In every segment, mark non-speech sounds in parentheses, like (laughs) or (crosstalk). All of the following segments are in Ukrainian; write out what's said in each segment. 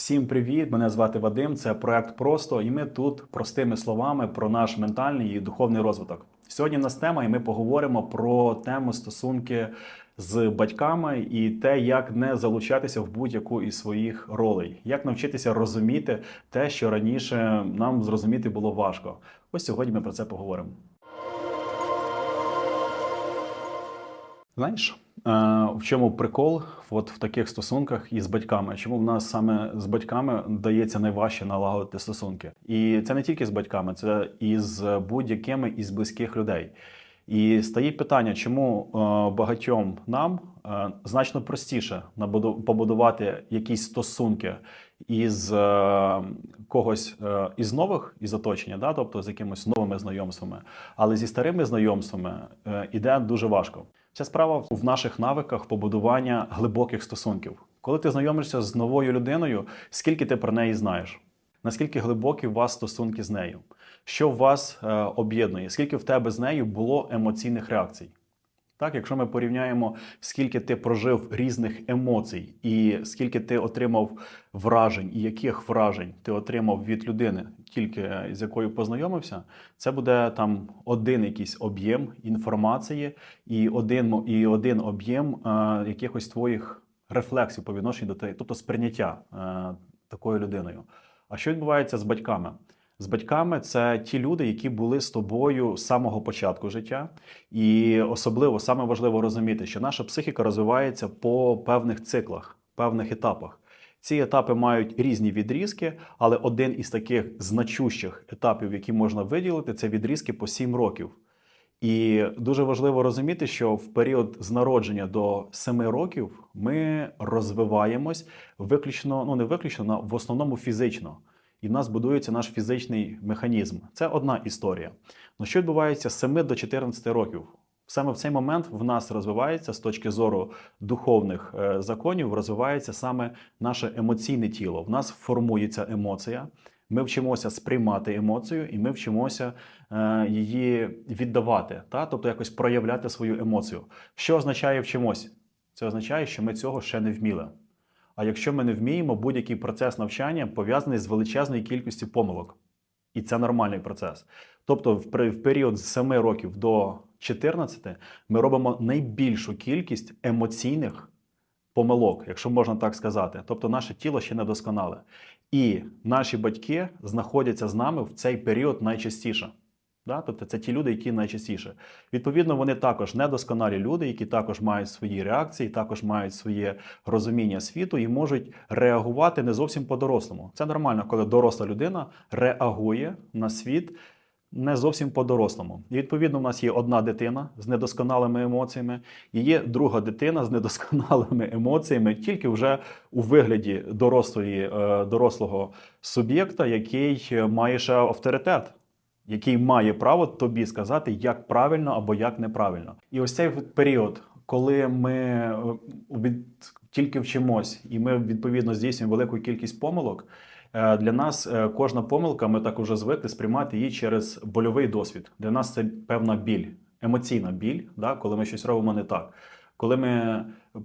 Всім привіт! Мене звати Вадим. Це проект просто, і ми тут простими словами про наш ментальний і духовний розвиток. Сьогодні в нас тема, і ми поговоримо про тему стосунки з батьками і те, як не залучатися в будь-яку із своїх ролей, як навчитися розуміти те, що раніше нам зрозуміти було важко. Ось сьогодні ми про це поговоримо. Знаєш, е, в чому прикол от в таких стосунках із батьками? Чому в нас саме з батьками дається найважче налагодити стосунки? І це не тільки з батьками, це і з будь-якими із близьких людей. І стає питання, чому е, багатьом нам е, значно простіше побудувати якісь стосунки із когось із нових із оточення, да? тобто з якимись новими знайомствами, але зі старими знайомствами е, іде дуже важко. Ця справа в наших навиках побудування глибоких стосунків. Коли ти знайомишся з новою людиною, скільки ти про неї знаєш? Наскільки глибокі у вас стосунки з нею? Що вас е, об'єднує? Скільки в тебе з нею було емоційних реакцій? Так, якщо ми порівняємо, скільки ти прожив різних емоцій, і скільки ти отримав вражень, і яких вражень ти отримав від людини, тільки з якою познайомився, це буде там один якийсь об'єм інформації і один, і один об'єм е, якихось твоїх рефлексів по відношенню до тебе, тобто сприйняття е, такою людиною. А що відбувається з батьками? З батьками це ті люди, які були з тобою з самого початку життя, і особливо саме важливо розуміти, що наша психіка розвивається по певних циклах, певних етапах. Ці етапи мають різні відрізки, але один із таких значущих етапів, які можна виділити, це відрізки по 7 років. І дуже важливо розуміти, що в період з народження до 7 років ми розвиваємось виключно, ну не виключно, а в основному фізично. І в нас будується наш фізичний механізм. Це одна історія. Ну що відбувається з 7 до 14 років? Саме в цей момент в нас розвивається з точки зору духовних е, законів, розвивається саме наше емоційне тіло. В нас формується емоція. Ми вчимося сприймати емоцію, і ми вчимося е, її віддавати, та? тобто якось проявляти свою емоцію. Що означає вчимось? Це означає, що ми цього ще не вміли. А якщо ми не вміємо, будь-який процес навчання пов'язаний з величезною кількістю помилок. І це нормальний процес. Тобто, в, період з 7 років до 14 ми робимо найбільшу кількість емоційних помилок, якщо можна так сказати. Тобто, наше тіло ще не досконале. І наші батьки знаходяться з нами в цей період найчастіше. Да? Тобто це ті люди, які найчастіше. Відповідно, вони також недосконалі люди, які також мають свої реакції, також мають своє розуміння світу і можуть реагувати не зовсім по-дорослому. Це нормально, коли доросла людина реагує на світ не зовсім по-дорослому. І відповідно, в нас є одна дитина з недосконалими емоціями, і є друга дитина з недосконалими емоціями, тільки вже у вигляді дорослої, е, дорослого суб'єкта, який е, має ще авторитет який має право тобі сказати, як правильно або як неправильно. І ось цей період, коли ми е, від, тільки вчимось, і ми відповідно здійснюємо велику кількість помилок. е, Для нас е, кожна помилка, ми так уже звикли сприймати її через больовий досвід. Для нас це певна біль, емоційна біль, да, коли ми щось робимо не так. Коли ми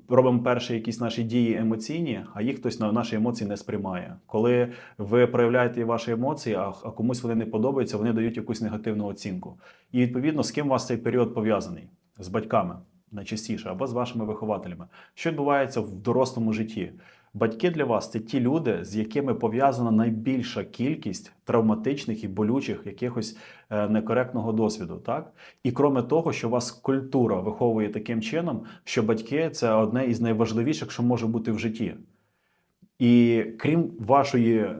робимо перші якісь наші дії емоційні, а їх хтось на наші емоції не сприймає. Коли ви проявляєте ваші емоції, а, комусь вони не подобаються, вони дають якусь негативну оцінку. І відповідно, з ким у вас цей період пов'язаний? З батьками найчастіше або з вашими вихователями. Що відбувається в дорослому житті? Батьки для вас це ті люди, з якими пов'язана найбільша кількість травматичних і болючих якихось е, некоректного досвіду. Так? І кроме того, що вас культура виховує таким чином, що батьки це одне із найважливіших, що може бути в житті. І крім вашої, е,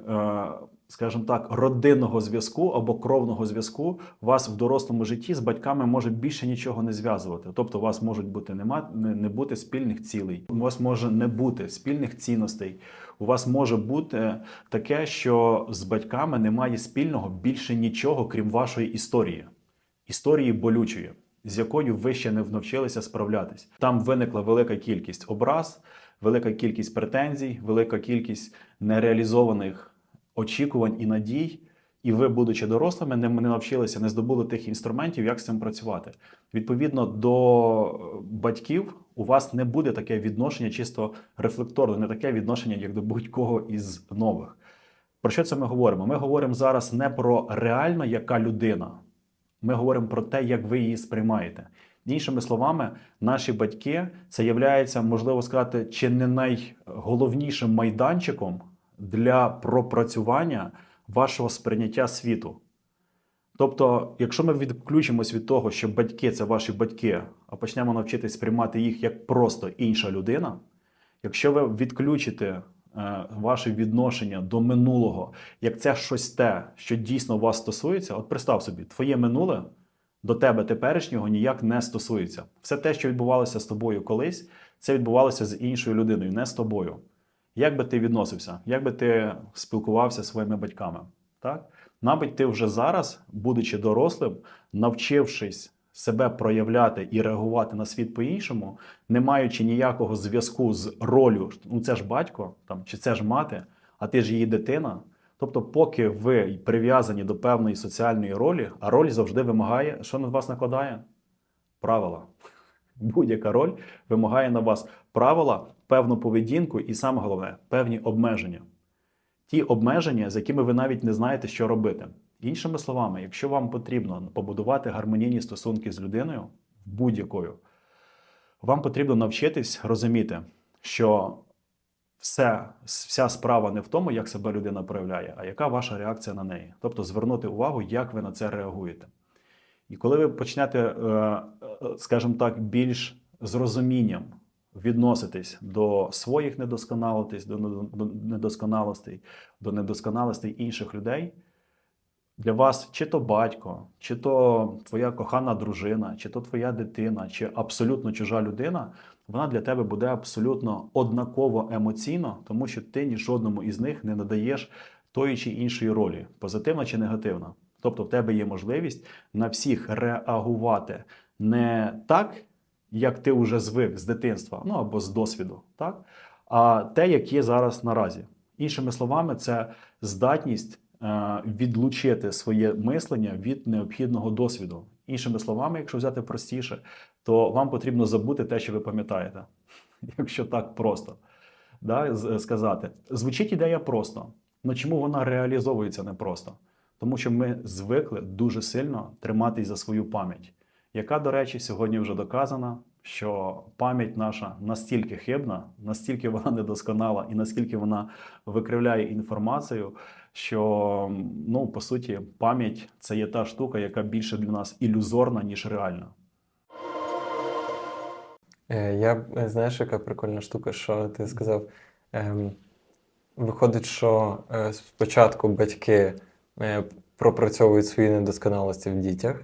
скажімо так, родинного зв'язку або кровного зв'язку, вас в дорослому житті з батьками може більше нічого не зв'язувати. Тобто, у вас можуть бути нема, не, не бути спільних цілей, у вас може не бути спільних цінностей. У вас може бути таке, що з батьками немає спільного більше нічого, крім вашої історії, історії болючої, з якою ви ще не навчилися справлятись. Там виникла велика кількість образ, велика кількість претензій, велика кількість нереалізованих очікувань і надій. І ви, будучи дорослими, не, не навчилися, не здобули тих інструментів, як з цим працювати. Відповідно до е, батьків, у вас не буде таке відношення чисто рефлекторне, не таке відношення, як до будь-кого із нових. Про що це ми говоримо? Ми говоримо зараз не про реально яка людина. Ми говоримо про те, як ви її сприймаєте. Іншими словами, наші батьки це є, можливо сказати, чи не найголовнішим майданчиком для пропрацювання вашого сприйняття світу. Тобто, якщо ми відключимось від того, що батьки це ваші батьки, а почнемо навчитись сприймати їх як просто інша людина, якщо ви відключите е, ваше відношення до минулого, як це щось те, що дійсно вас стосується, от представ собі, твоє минуле до тебе теперішнього ніяк не стосується. Все те, що відбувалося з тобою колись, це відбувалося з іншою людиною, не з тобою. Як би ти відносився, як би ти спілкувався зі своїми батьками? Так? Мабуть, ти вже зараз, будучи дорослим, навчившись себе проявляти і реагувати на світ по-іншому, не маючи ніякого зв'язку з ролью, ну це ж батько там, чи це ж мати, а ти ж її дитина. Тобто, поки ви прив'язані до певної соціальної ролі, а роль завжди вимагає, що на вас накладає? Правила. (laughs) Будь-яка роль вимагає на вас правила, певну поведінку і саме головне певні обмеження. Ті обмеження, з якими ви навіть не знаєте, що робити. Іншими словами, якщо вам потрібно побудувати гармонійні стосунки з людиною будь-якою, вам потрібно навчитись розуміти, що все, вся справа не в тому, як себе людина проявляє, а яка ваша реакція на неї. Тобто звернути увагу, як ви на це реагуєте. І коли ви почнете, е, е, скажімо так, більш з розумінням відноситись до своїх недосконалостей, до недосконалостей, до недосконалостей інших людей, для вас чи то батько, чи то твоя кохана дружина, чи то твоя дитина, чи абсолютно чужа людина, вона для тебе буде абсолютно однаково емоційно, тому що ти ні жодному із них не надаєш тої чи іншої ролі, позитивна чи негативна. Тобто в тебе є можливість на всіх реагувати не так, як ти вже звик з дитинства, ну або з досвіду, так? а те, як є зараз наразі. Іншими словами, це здатність е, відлучити своє мислення від необхідного досвіду. Іншими словами, якщо взяти простіше, то вам потрібно забути те, що ви пам'ятаєте, (laughs) якщо так просто да, сказати. Звучить ідея просто, але чому вона реалізовується непросто? Тому що ми звикли дуже сильно триматись за свою пам'ять, яка, до речі, сьогодні вже доказана, що пам'ять наша настільки хибна, настільки вона (laughs) недосконала і наскільки вона викривляє інформацію, що ну, по суті пам'ять це є та штука, яка більше для нас ілюзорна, ніж реальна. Е, Я е, знаєш, яка прикольна штука, що ти сказав. Ем, Виходить, що е, спочатку батьки пропрацьовують свої недосконалості в дітях,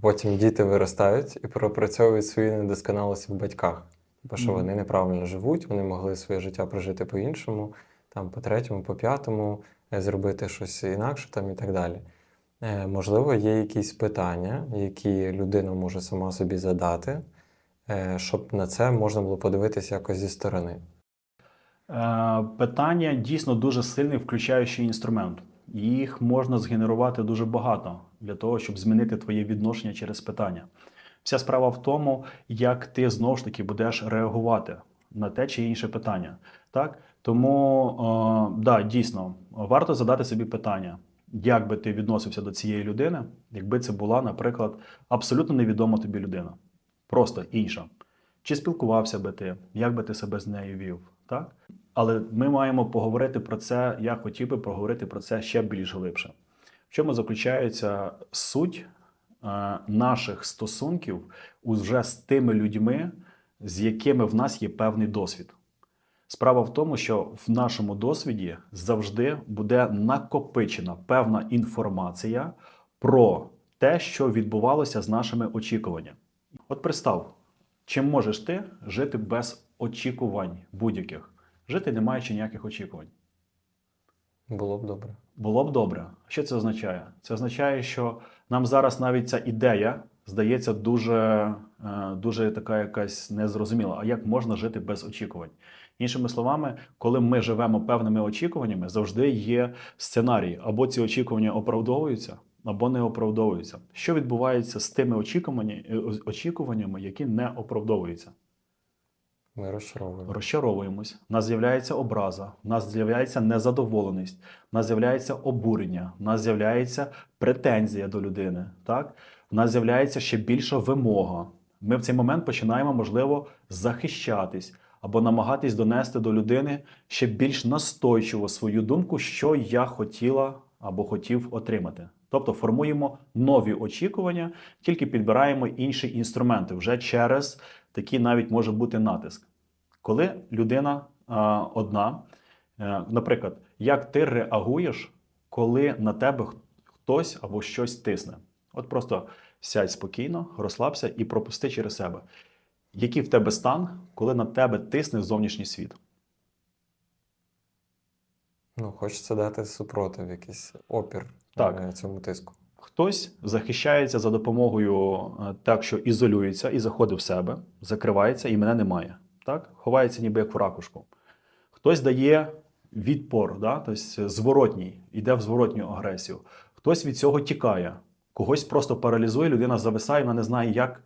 потім діти виростають і пропрацьовують свої недосконалості в батьках. Бо що вони неправильно живуть, вони могли своє життя прожити по-іншому, там, по третьому, по п'ятому, е, зробити щось інакше там, і так далі. Е, Можливо, є якісь питання, які людина може сама собі задати, е, щоб на це можна було подивитися якось зі сторони. Питання дійсно дуже сильний включаючий інструмент. Їх можна згенерувати дуже багато для того, щоб змінити твоє відношення через питання. Вся справа в тому, як ти знову ж таки будеш реагувати на те чи інше питання. Так? Тому, е, да, дійсно, варто задати собі питання, як би ти відносився до цієї людини, якби це була, наприклад, абсолютно невідома тобі людина, просто інша. Чи спілкувався би ти, як би ти себе з нею вів? Так? Але ми маємо поговорити про це. Я хотів би поговорити про це ще більш глибше. В чому заключається суть е, наших стосунків уже з тими людьми, з якими в нас є певний досвід? Справа в тому, що в нашому досвіді завжди буде накопичена певна інформація про те, що відбувалося з нашими очікуваннями. От представ, чи можеш ти жити без очікувань будь-яких? Жити не маючи ніяких очікувань. Було б добре. Було б добре. Що це означає? Це означає, що нам зараз навіть ця ідея здається дуже, е, дуже така якась незрозуміла. А як можна жити без очікувань? Іншими словами, коли ми живемо певними очікуваннями, завжди є сценарій. Або ці очікування оправдовуються, або не оправдовуються. Що відбувається з тими очікуваннями, очікуваннями які не оправдовуються? Ми розчаровуємо. розчаровуємось, в нас з'являється образа, в нас з'являється незадоволеність, в нас з'являється обурення, в нас з'являється претензія до людини. Так? В нас з'являється ще більша вимога. Ми в цей момент починаємо, можливо, захищатись або намагатись донести до людини ще більш настойчиво свою думку, що я хотіла або хотів отримати. Тобто формуємо нові очікування, тільки підбираємо інші інструменти вже через такий навіть може бути натиск. Коли людина а, одна, е, наприклад, як ти реагуєш, коли на тебе хтось або щось тисне? От просто сядь спокійно, розслабся і пропусти через себе. Який в тебе стан, коли на тебе тисне зовнішній світ? Ну, хочеться дати супротив, якийсь опір Так. е, цьому тиску. Хтось захищається за допомогою е, так, що ізолюється і заходить в себе, закривається, і мене немає. Так? Ховається ніби як в ракушку. Хтось дає відпор, да? тобто зворотній, йде в зворотню агресію. Хтось від цього тікає, когось просто паралізує, людина зависає, вона не знає, як,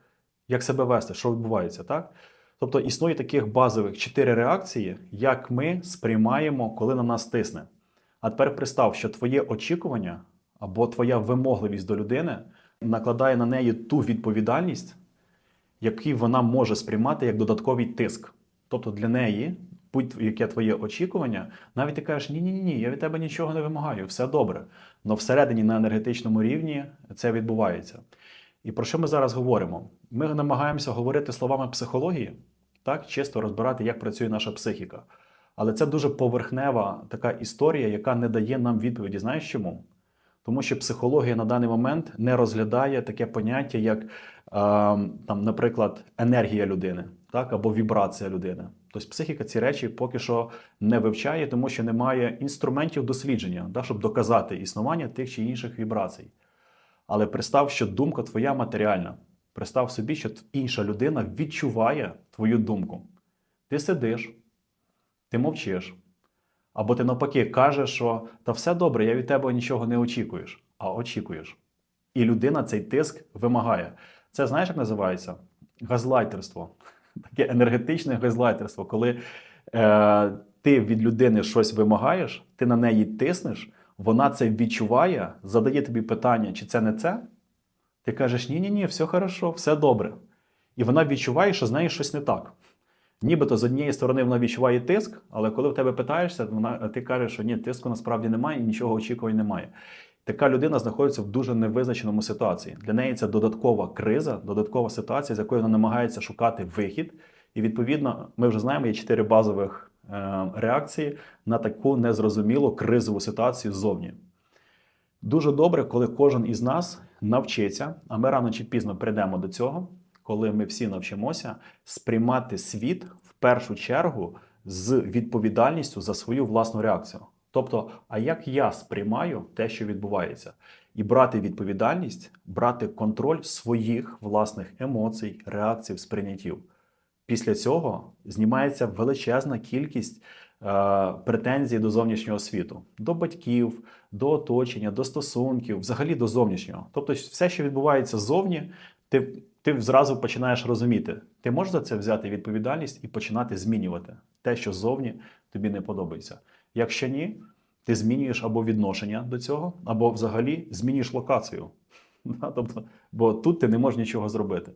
як себе вести, що відбувається. Так? Тобто існує таких базових чотири реакції, як ми сприймаємо, коли на нас тисне. А тепер представ, що твоє очікування або твоя вимогливість до людини накладає на неї ту відповідальність, яку вона може сприймати як додатковий тиск. Тобто для неї, будь-яке твоє очікування, навіть ти кажеш, ні, ні, ні, я від тебе нічого не вимагаю, все добре. Але всередині на енергетичному рівні це відбувається. І про що ми зараз говоримо? Ми намагаємося говорити словами психології, так, чисто розбирати, як працює наша психіка. Але це дуже поверхнева така історія, яка не дає нам відповіді. Знаєш чому? Тому що психологія на даний момент не розглядає таке поняття, як, е, там, наприклад, енергія людини, так, або вібрація людини. Тобто психіка ці речі поки що не вивчає, тому що немає інструментів дослідження, да, щоб доказати існування тих чи інших вібрацій. Але представ, що думка твоя матеріальна. Представ собі, що інша людина відчуває твою думку. Ти сидиш, ти мовчиш. Або ти навпаки кажеш, що та все добре, я від тебе нічого не очікуєш, а очікуєш. І людина цей тиск вимагає. Це знаєш, як називається? Газлайтерство. (laughs) Таке енергетичне газлайтерство, коли е, ти від людини щось вимагаєш, ти на неї тиснеш, вона це відчуває, задає тобі питання, чи це не це. Ти кажеш, ні-ні, ні, все хорошо, все добре. І вона відчуває, що з нею щось не так. Нібито з однієї сторони вона відчуває тиск, але коли в тебе питаєшся, вона, ти кажеш, що ні, тиску насправді немає і нічого очікувань немає. Така людина знаходиться в дуже невизначеному ситуації. Для неї це додаткова криза, додаткова ситуація, з якої вона намагається шукати вихід. І відповідно, ми вже знаємо, є чотири базових е, реакції на таку незрозумілу кризову ситуацію ззовні. Дуже добре, коли кожен із нас навчиться, а ми рано чи пізно прийдемо до цього, коли ми всі навчимося сприймати світ в першу чергу з відповідальністю за свою власну реакцію. Тобто, а як я сприймаю те, що відбувається, і брати відповідальність, брати контроль своїх власних емоцій, реакцій, сприйняттів. Після цього знімається величезна кількість е, претензій до зовнішнього світу, до батьків, до оточення, до стосунків, взагалі до зовнішнього. Тобто, все, що відбувається ззовні, ти, ти зразу починаєш розуміти, ти можеш за це взяти відповідальність і починати змінювати те, що ззовні тобі не подобається. Якщо ні, ти змінюєш або відношення до цього, або взагалі змінюєш локацію. (laughs) Тобто, бо тут ти не можеш нічого зробити.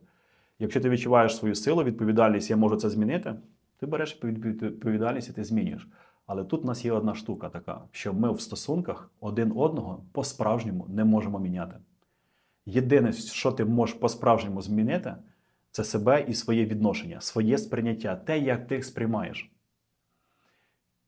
Якщо ти відчуваєш свою силу, відповідальність, я можу це змінити, ти береш відповідальність і ти змінюєш. Але тут у нас є одна штука така, що ми в стосунках один одного по-справжньому не можемо міняти. Єдине, що ти можеш по-справжньому змінити, це себе і своє відношення, своє сприйняття, те, як ти їх сприймаєш.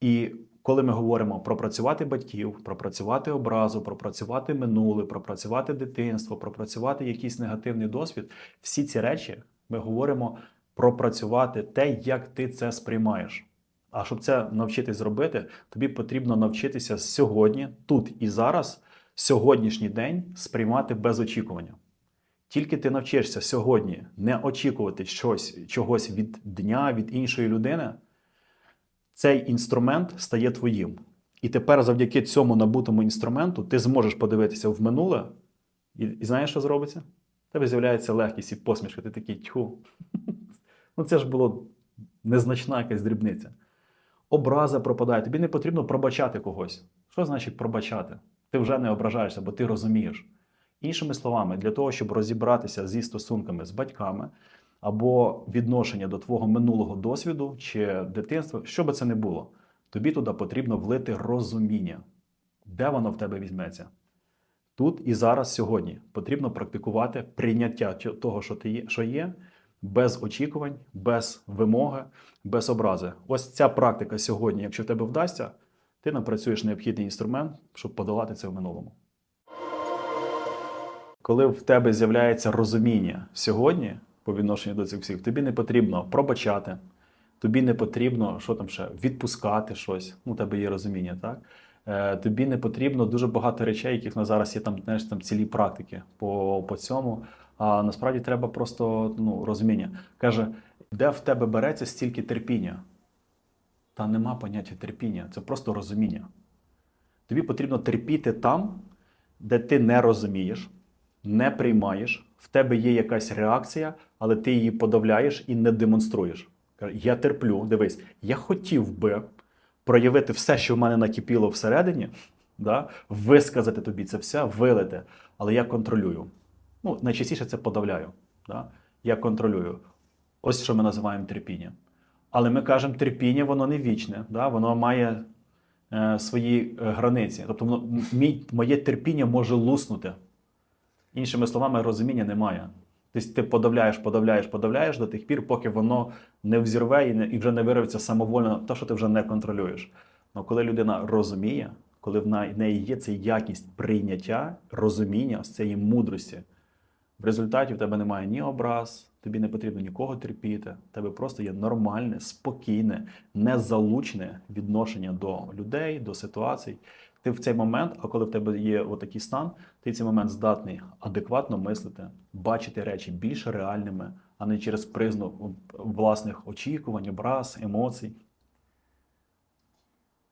І коли ми говоримо пропрацювати батьків, пропрацювати образу, пропрацювати минуле, пропрацювати дитинство, пропрацювати якийсь негативний досвід, всі ці речі ми говоримо пропрацювати те, як ти це сприймаєш. А щоб це навчитись зробити, тобі потрібно навчитися сьогодні, тут і зараз, сьогоднішній день сприймати без очікування. Тільки ти навчишся сьогодні не очікувати щось, чогось від дня, від іншої людини, цей інструмент стає твоїм. І тепер завдяки цьому набутому інструменту ти зможеш подивитися в минуле, і, і знаєш, що зробиться? В тебе з'являється легкість і посмішка. Ти такий тьху. (laughs) Ну це ж було незначна якась дрібниця. Образа пропадає. Тобі не потрібно пробачати когось. Що значить пробачати? Ти вже не ображаєшся, бо ти розумієш. Іншими словами, для того, щоб розібратися зі стосунками з батьками або відношення до твого минулого досвіду чи дитинства, що би це не було, тобі туди потрібно влити розуміння. Де воно в тебе візьметься? Тут і зараз, сьогодні, потрібно практикувати прийняття того, що ти є, що є, без очікувань, без вимоги, без образи. Ось ця практика сьогодні, якщо в тебе вдасться, ти напрацюєш необхідний інструмент, щоб подолати це в минулому. Коли в тебе з'являється розуміння сьогодні по відношенню до цих всіх, тобі не потрібно пробачати, тобі не потрібно що там ще відпускати щось. Ну, у тебе є розуміння, так? Е, тобі не потрібно дуже багато речей, яких на зараз є там, знаєш, там цілі практики по, по цьому. А насправді треба просто ну, розуміння. Каже, де в тебе береться стільки терпіння? Та нема поняття терпіння, це просто розуміння. Тобі потрібно терпіти там, де ти не розумієш, не приймаєш, в тебе є якась реакція, але ти її подавляєш і не демонструєш. Я терплю, дивись, я хотів би проявити все, що в мене накипіло всередині, да? висказати тобі це все, вилити, але я контролюю. Ну, найчастіше це подавляю. Да? Я контролюю. Ось що ми називаємо терпіння. Але ми кажемо, терпіння, воно не вічне, да? воно має е, свої е, границі. Тобто воно, мій, моє терпіння може луснути. Іншими словами, розуміння немає. Тобто ти подавляєш, подавляєш, подавляєш до тих пір, поки воно не взірве і, не, і вже не вирветься самовольно, те, що ти вже не контролюєш. Але коли людина розуміє, коли в неї є ця якість прийняття, розуміння, з цієї мудрості, в результаті в тебе немає ні образ, тобі не потрібно нікого терпіти. В тебе просто є нормальне, спокійне, незалучне відношення до людей, до ситуацій. Ти в цей момент, а коли в тебе є отакий стан, ти в цей момент здатний адекватно мислити, бачити речі більш реальними, а не через призму власних очікувань, образ, емоцій.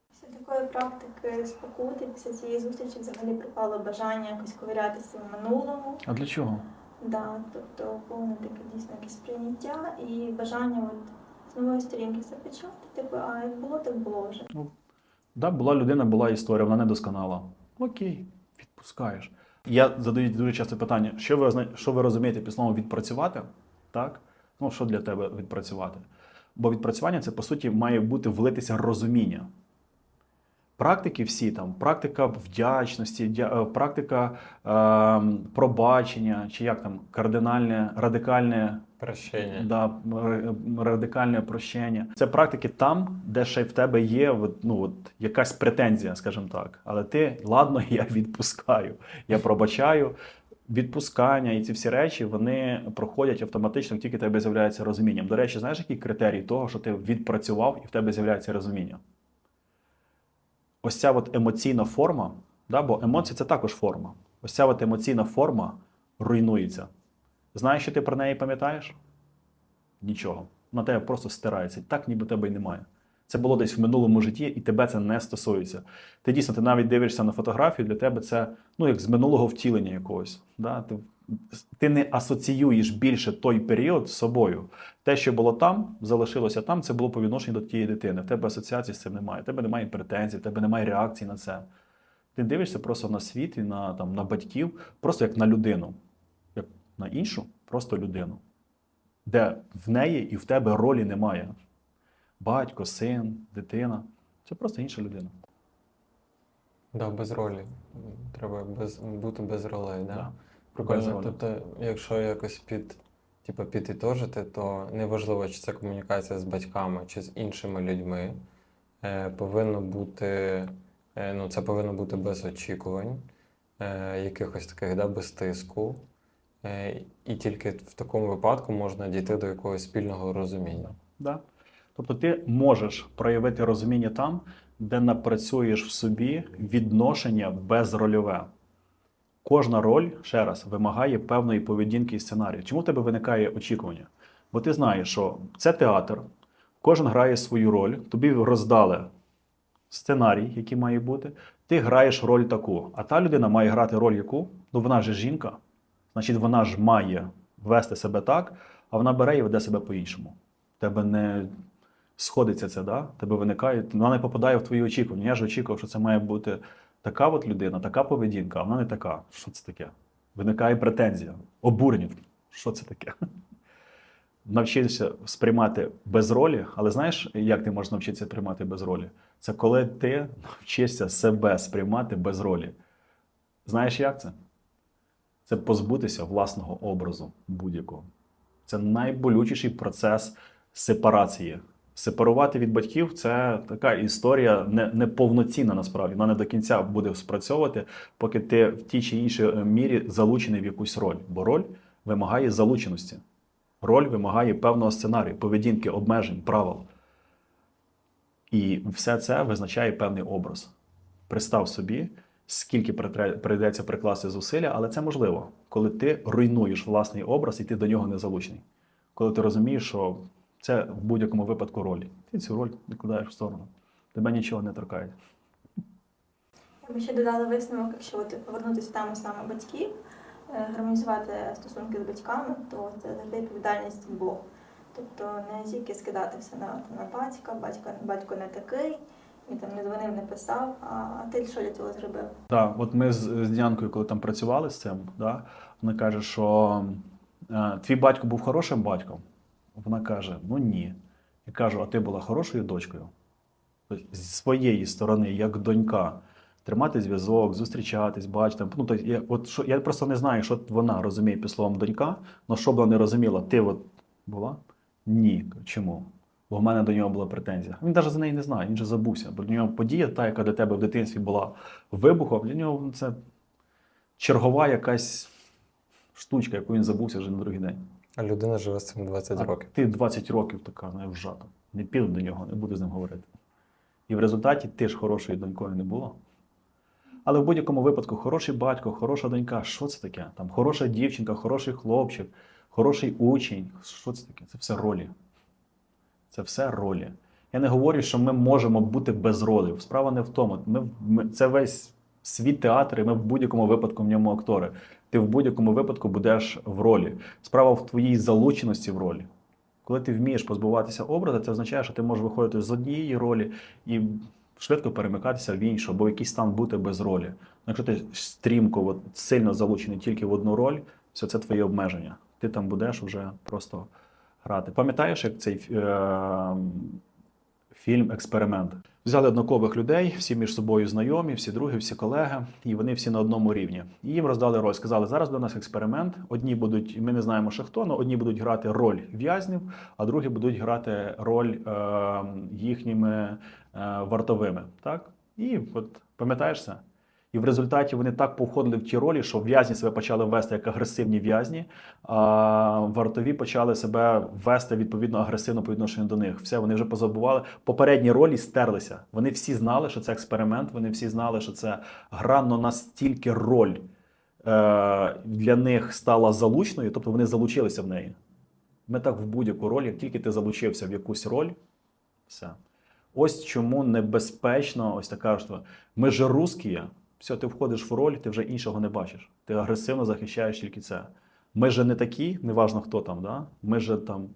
Після такої практики спокути, після цієї зустрічі взагалі пропало бажання якось ковирятися в минулому. А для чого? Да, тобто повне таке дійсно якесь прийняття і бажання от з нової сторінки почати. Типу, а як було, так було вже. Да, була людина, була історія, вона недосконала. Окей, відпускаєш. Я задаю дуже часто питання: що ви, що ви розумієте під словом відпрацювати? Так? Ну, що для тебе відпрацювати? Бо відпрацювання це, по суті, має бути влитися розуміння. Практики всі там, практика вдячності, е, практика е, пробачення, чи як там, кардинальне, радикальне Прощення. Да, радикальне прощення. Це практики там, де ще в тебе є ну, от, якась претензія, скажімо так. Але ти, ладно, я відпускаю, я пробачаю. Відпускання і ці всі речі вони проходять автоматично, тільки в тебе з'являється розумінням. До речі, знаєш, який критерій того, що ти відпрацював і в тебе з'являється розуміння? Ось ця от емоційна форма, да, бо емоції це також форма. Ось ця от емоційна форма руйнується. Знаєш, що ти про неї пам'ятаєш? Нічого. На тебе просто стирається. Так, ніби тебе й немає. Це було десь в минулому житті, і тебе це не стосується. Ти дійсно ти навіть дивишся на фотографію, для тебе це ну, як з минулого втілення якогось. Да? Ти, ти не асоціюєш більше той період з собою. Те, що було там, залишилося там, це було по відношенню до тієї дитини. В тебе асоціації з цим немає. В тебе немає претензій, в тебе немає реакції на це. Ти дивишся просто на світ і на, там, на батьків, просто як на людину, як на іншу, просто людину, де в неї і в тебе ролі немає. Батько, син, дитина це просто інша людина. Да, без ролі. Треба без, бути без ролей, да? Да. Без Прикольно. ролей. Тобто, якщо якось під, типу, підітожити, то неважливо, чи це комунікація з батьками, чи з іншими людьми, е, повинно бути, е, ну, це повинно бути без очікувань, е, якихось таких, да, без тиску. Е, і тільки в такому випадку можна дійти до якогось спільного розуміння. Да? Тобто ти можеш проявити розуміння там, де напрацюєш в собі відношення безрольове. Кожна роль, ще раз, вимагає певної поведінки і сценарію. Чому в тебе виникає очікування? Бо ти знаєш, що це театр, Кожен грає свою роль. Тобі роздали сценарій, який має бути. Ти граєш роль таку. А та людина має грати роль яку? Ну вона ж жінка. Значить, вона ж має вести себе так, а вона бере і веде себе по-іншому. Тебе не сходиться це, да? Тебе виникає, вона не попадає в твої очікування. Я ж очікував, що це має бути така от людина, така поведінка, а вона не така. Що це таке? Виникає претензія, обурення. Що це таке? (laughs) Навчитися сприймати без ролі, але знаєш, як ти можеш навчитися приймати без ролі? Це коли ти навчишся себе сприймати без ролі. Знаєш, як це? Це позбутися власного образу будь-якого. Це найболючіший процес сепарації. Сепарувати від батьків це така історія не- неповноцінна насправді. Вона не до кінця буде спрацьовувати, поки ти в тій чи іншій е, мірі залучений в якусь роль. Бо роль вимагає залученості. Роль вимагає певного сценарію, поведінки, обмежень, правил. І все це визначає певний образ. Представ собі, скільки прийдеться прикласти зусилля, але це можливо, коли ти руйнуєш власний образ і ти до нього не залучений. Коли ти розумієш, що це в будь-якому випадку роль. Ти цю роль викладаєш в сторону. Тебе нічого не торкає. Я би ще додала висновок, якщо от повернутися тему саме батьків, е, гармонізувати стосунки з батьками, то це завжди відповідальність обох. Тобто не тільки скидати все на, на батька, батько, батько не такий, він там не дзвонив, не писав, а ти що для цього зробив? Так, от ми з, з Діанкою, коли там працювали з цим, да, вона каже, що е, твій батько був хорошим батьком. Вона каже: ну ні. Я кажу, а ти була хорошою дочкою. Тобто, з своєї сторони, як донька, тримати зв'язок, зустрічатись, бачити. Ну, тобто, я, от, що, я просто не знаю, що вона розуміє під словом донька, але щоб вона не розуміла, ти от була? Ні. Чому? Бо в мене до нього була претензія. Він навіть за неї не знає, він же забувся. Бо для нього подія, та, яка для тебе в дитинстві була вибухом, для нього це чергова якась штучка, яку він забувся вже на другий день. А людина живе з цим 20 А років. ти 20 років така, не вжата. Не піду до нього, не буду з ним говорити. І в результаті ти ж хорошою донькою не була. Але в будь-якому випадку хороший батько, хороша донька, що це таке? Там хороша дівчинка, хороший хлопчик, хороший учень. Що це таке? Це все ролі. Це все ролі. Я не говорю, що ми можемо бути без ролів. Справа не в тому. Ми, ми, це весь світ театру, і ми в будь-якому випадку в ньому актори. Ти в будь-якому випадку будеш в ролі. Справа в твоїй залученості в ролі. Коли ти вмієш позбуватися образу, це означає, що ти можеш виходити з однієї ролі і швидко перемикатися в іншу, або в якийсь стан бути без ролі. Якщо ти стрімко, от, сильно залучений тільки в одну роль, все це твої обмеження. Ти там будеш вже просто грати. Пам'ятаєш, як цей е, фільм Експеримент? Взяли однакових людей, всі між собою знайомі, всі другі, всі колеги, і вони всі на одному рівні. І їм роздали роль. Сказали, зараз до нас експеримент. Одні будуть, ми не знаємо ще хто, але одні будуть грати роль в'язнів, а другі будуть грати роль е, їхніми е, вартовими. Так? І от пам'ятаєш це? І в результаті вони так повходили в ті ролі, що в'язні себе почали вести як агресивні в'язні, а вартові почали себе вести відповідно агресивно по відношенню до них. Все, вони вже позабували. Попередні ролі стерлися. Вони всі знали, що це експеримент. Вони всі знали, що це гра, но настільки роль е, для них стала залучною, тобто вони залучилися в неї. Ми так в будь-яку роль, як тільки ти залучився в якусь роль, все. Ось чому небезпечно, ось така що ми же русські, все, ти входиш в роль, ти вже іншого не бачиш. Ти агресивно захищаєш тільки це. Ми же не такі, неважно хто там, да? ми же там.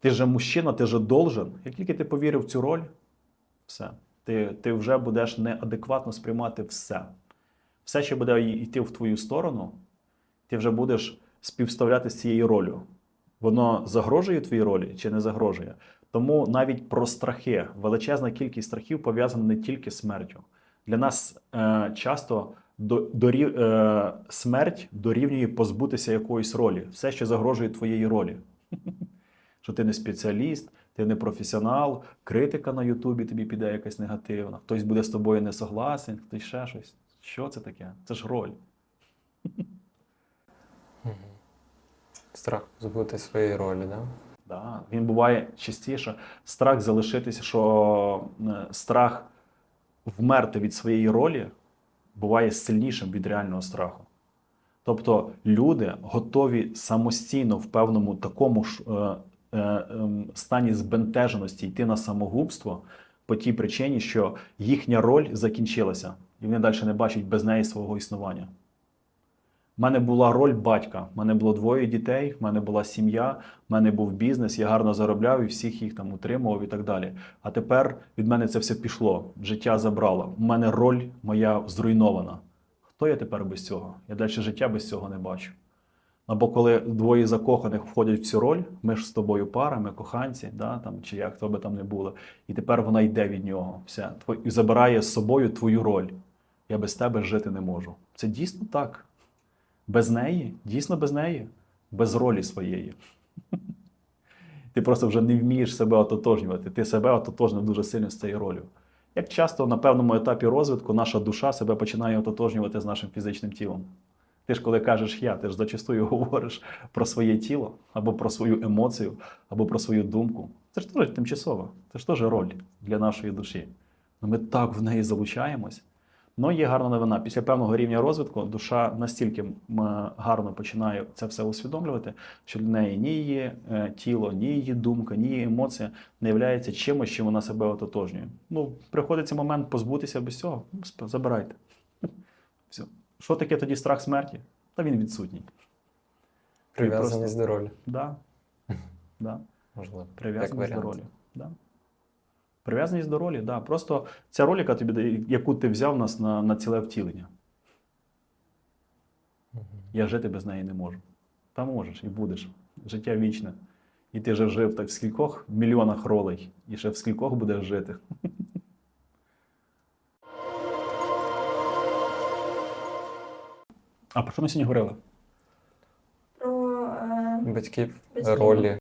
Ти же мужчина, ти же должен. Як тільки ти повірив в цю роль, все. Ти, ти вже будеш неадекватно сприймати все. Все, що буде йти в твою сторону, ти вже будеш співставляти з цією ролью. Воно загрожує твоїй ролі чи не загрожує? Тому навіть про страхи, величезна кількість страхів пов'язана не тільки з смертю. Для нас е, часто до, дорів, е, смерть дорівнює позбутися якоїсь ролі, все, що загрожує твоєї ролі. (laughs) Що ти не спеціаліст, ти не професіонал, критика на Ютубі тобі піде якась негативна, хтось буде з тобою не согласен, хтось ще щось. Що це таке? Це ж роль. Страх забути своєї ролі, да? Да. Він буває частіше. Страх залишитися, що е, страх вмерти від своєї ролі буває сильнішим від реального страху. Тобто люди готові самостійно в певному такому ж е, е, ем, стані збентеженості йти на самогубство по тій причині, що їхня роль закінчилася, і вони далі не бачать без неї свого існування. У мене була роль батька, в мене було двоє дітей, в мене була сім'я, в мене був бізнес, я гарно заробляв і всіх їх там утримував і так далі. А тепер від мене це все пішло, життя забрало. У мене роль моя зруйнована. Хто я тепер без цього? Я далі життя без цього не бачу. Або коли двоє закоханих входять в цю роль, ми ж з тобою пара, ми коханці, да, там, чи як то би там не було, і тепер вона йде від нього, все, і забирає з собою твою роль. Я без тебе жити не можу. Це дійсно так. Без неї, дійсно без неї, без ролі своєї. (laughs) Ти просто вже не вмієш себе ототожнювати. Ти себе ототожнив дуже сильно з цією ролью. Як часто на певному етапі розвитку наша душа себе починає ототожнювати з нашим фізичним тілом. Ти ж коли кажеш я, ти ж зачастую (laughs) говориш про своє тіло, або про свою емоцію, або про свою думку. Це ж теж тимчасово, це ж теж роль для нашої душі. Ну, Ми так в неї залучаємось. Ну, є гарна новина. Після певного рівня розвитку душа настільки гарно починає це все усвідомлювати, що для неї ні її е, тіло, ні її думка, ні її емоція не являється чимось, чим вона себе ототожнює. Ну, приходиться момент позбутися без цього. Забирайте. (laughs) Все. Що таке тоді страх смерті? Та він відсутній. Прив'язаність до ролі, Да. (laughs) Да. можливо. Прив'язаність до ролі. Да. Прив'язаність до ролі, да. Просто ця роль, яка тобі яку ти взяв нас на, на ціле втілення. Мгм. Я жити без неї не можу. Та можеш і будеш. Життя вічне. І ти вже жив так в скількох мільйонах ролей, і ще в скількох будеш жити. А про що ми сьогодні говорили? Про е, Батьків, Батьків. ролі,